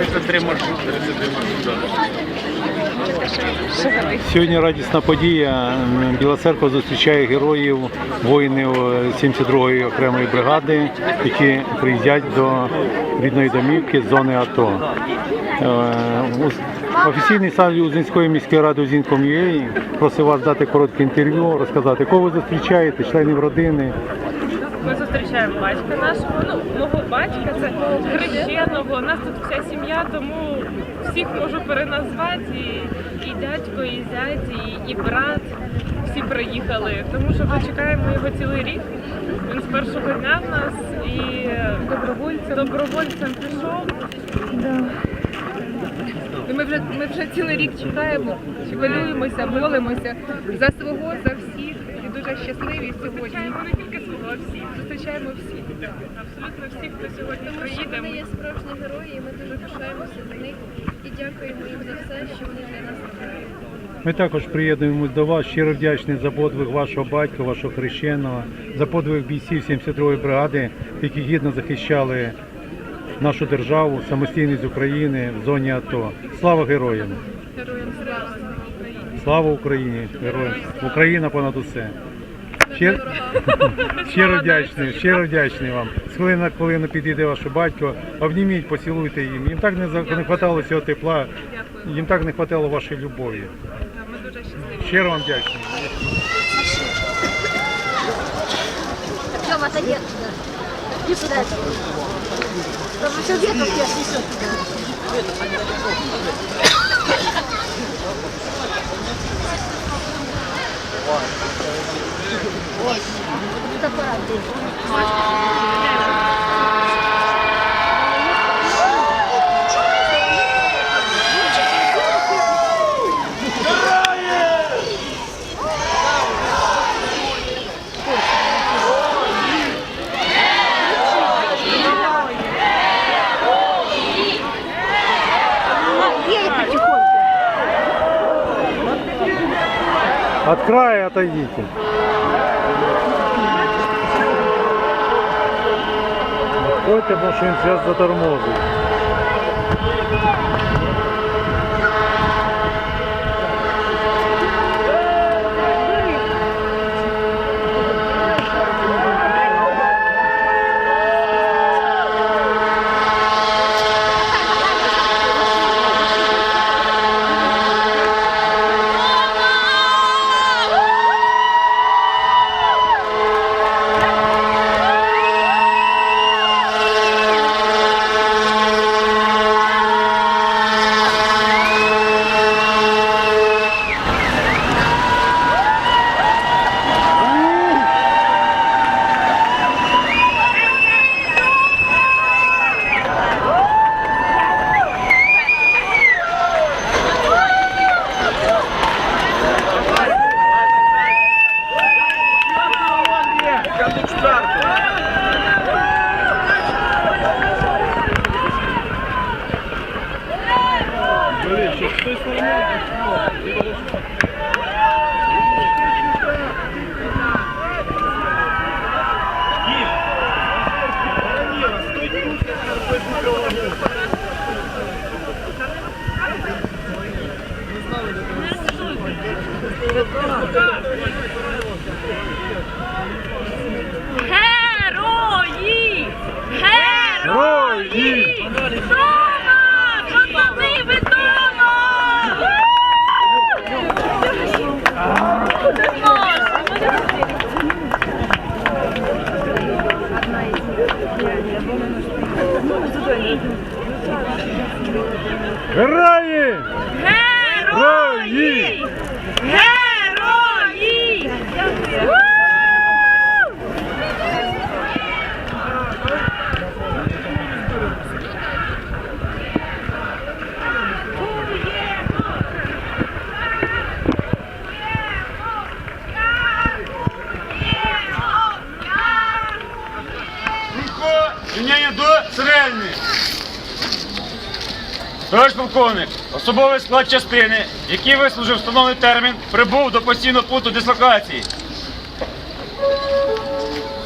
33 маршрути. 33 маршрути. Сьогодні радісна подія. Біла церква зустрічає героїв, воїнів 72-ї окремої бригади, які приїздять до рідної домівки з зони АТО. Е, Офіційний сайт Узінської міської ради Узінком.ua просив вас дати коротке інтерв'ю, розказати, кого ви зустрічаєте, членів родини. Ми зустрічаємо батька нашого, ну мого батька, це хрещеного. У нас тут вся сім'я, тому всіх можу переназвати. І, і дядько, і зять, і, і брат. Всі приїхали, тому що ми чекаємо його цілий рік. Він з першого дня в нас і добровольцем, добровольцем пішов. І Ми вже ми вже цілий рік чекаємо, хвилюємося, молимося за свого, за всіх і дуже щасливі сьогодні. Зустрічаємо всіх. Зустрічаємо всіх. Абсолютно всіх, хто сьогодні Тому що вони є справжні герої, і ми дуже пишаємося за них і дякуємо їм за все, що вони для нас роблять. Ми також приєднуємось до вас. Щиро вдячні за подвиг вашого батька, вашого хрещеного, за подвиг бійців 72-ї бригади, які гідно захищали нашу державу, самостійність України в зоні АТО. Слава героям! Героям слава Україні. Слава Україні! Героям! Україна понад усе! Щиро, вдячний, щиро вдячний вам. З хвилини на хвилину підійде ваш батько, обніміть, поцілуйте їм. Їм так не, не хватало цього тепла, їм так не хватало вашої любові. Щиро вам вдячний. Туда. い。От края отойдите. Отходьте, він зараз затормозить. підполковник, особовий склад частини, який вислужив встановлений термін, прибув до постійного пункту дислокації.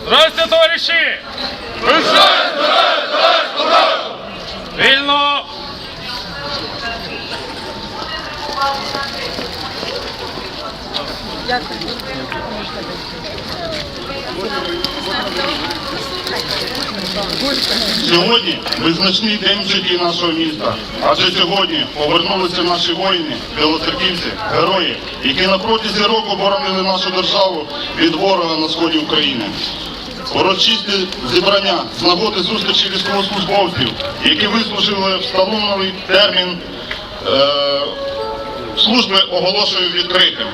Здравствуйте, товариші! Вільно! Дякую. Сьогодні визначний день в житті нашого міста. Адже сьогодні повернулися наші воїни, білоцерківці, герої, які на протязі року боронили нашу державу від ворога на сході України. Урочисте зібрання з нагоди зустрічі військовослужбовців, які вислужили встановлений термін е, служби, оголошую відкритим.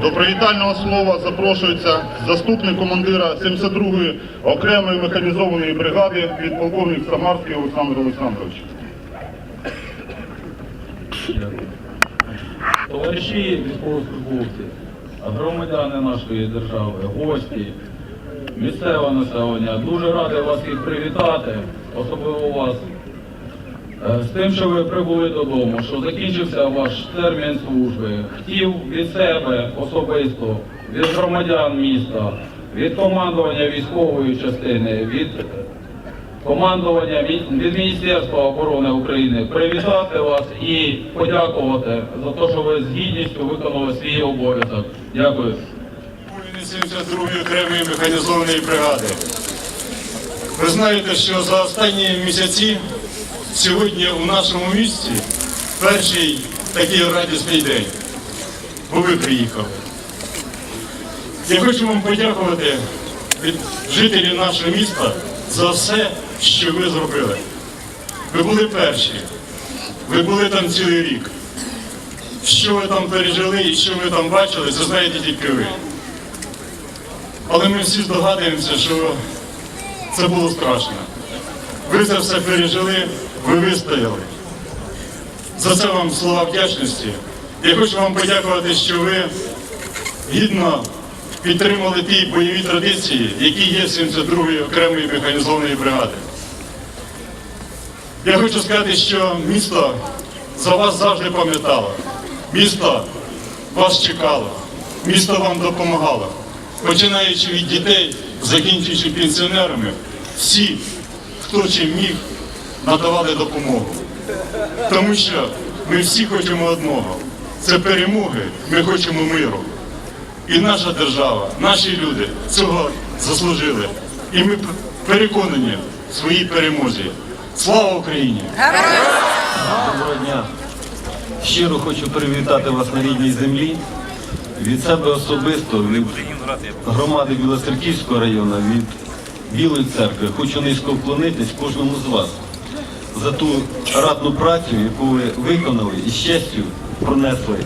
До привітального слова запрошується заступник командира 72-ї окремої механізованої бригади підполковник Самарський Олександр Олександрович. Товариші військовослужбовці, громадяни нашої держави, гості, місцеве населення, дуже радий вас всіх привітати, особливо вас, з тим, що ви прибули додому, що закінчився ваш термін служби. Хотів від себе особисто, від громадян міста, від командування військової частини, від командування від Міністерства оборони України привітати вас і подякувати за те, що ви з гідністю виконали свій обов'язок. Дякую. Воїни 72-ї окремої механізованої бригади. Ви знаєте, що за останні місяці сьогодні у нашому місті перший такий радісний день, бо ви приїхали. Я хочу вам подякувати від жителів нашого міста за все, що ви зробили. Ви були перші, ви були там цілий рік. Що ви там пережили і що ви там бачили, це знаєте тільки ви. Але ми всі здогадуємося, що це було страшно. Ви це все пережили, ви вистояли. За це вам слова вдячності. Я хочу вам подякувати, що ви гідно підтримали ті бойові традиції, які є 72-ї окремої механізованої бригади. Я хочу сказати, що місто за вас завжди пам'ятало. Місто вас чекало, місто вам допомагало. Починаючи від дітей, закінчуючи пенсіонерами, всі, хто чим міг, надавали допомогу. Тому що ми всі хочемо одного. Це перемоги, ми хочемо миру. І наша держава, наші люди цього заслужили. І ми переконані в своїй перемозі. Слава Україні! Доброго дня. Щиро хочу привітати вас на рідній землі. Від себе особисто, від громади Білоцерківського району, від Білої церкви хочу низько вклонитись кожному з вас за ту ратну працю, яку ви виконали і з честю пронесли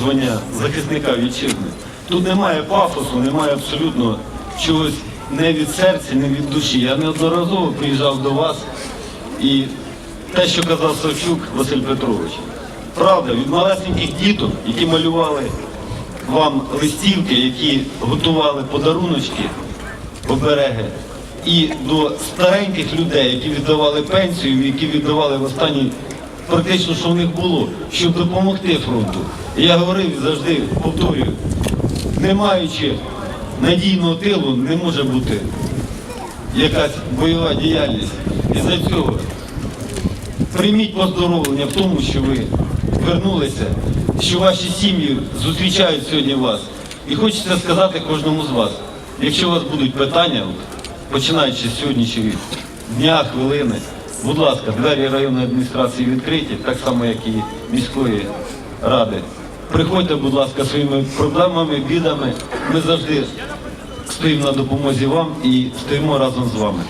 звання захисника вітчизни. Тут немає пафосу, немає абсолютно чогось не від серця, не від душі. Я неодноразово приїжджав до вас і те, що казав Савчук Василь Петрович. Правда, від малесеньких діток, які малювали вам листівки, які готували подаруночки, обереги, і до стареньких людей, які віддавали пенсію, які віддавали в останній практично, що в них було, щоб допомогти фронту. Я говорив завжди повторюю, не маючи надійного тилу, не може бути якась бойова діяльність. І за цього прийміть поздоровлення в тому, що ви вернулися, що ваші сім'ї зустрічають сьогодні вас. І хочеться сказати кожному з вас, якщо у вас будуть питання, починаючи з сьогоднішнього дня, хвилини, будь ласка, двері районної адміністрації відкриті, так само, як і міської ради. Приходьте, будь ласка, своїми проблемами, бідами. Ми завжди стоїмо на допомозі вам і стоїмо разом з вами.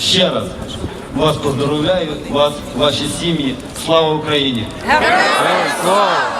Ще раз вас поздоровляю, вас, ваші сім'ї. Слава Україні! Слава!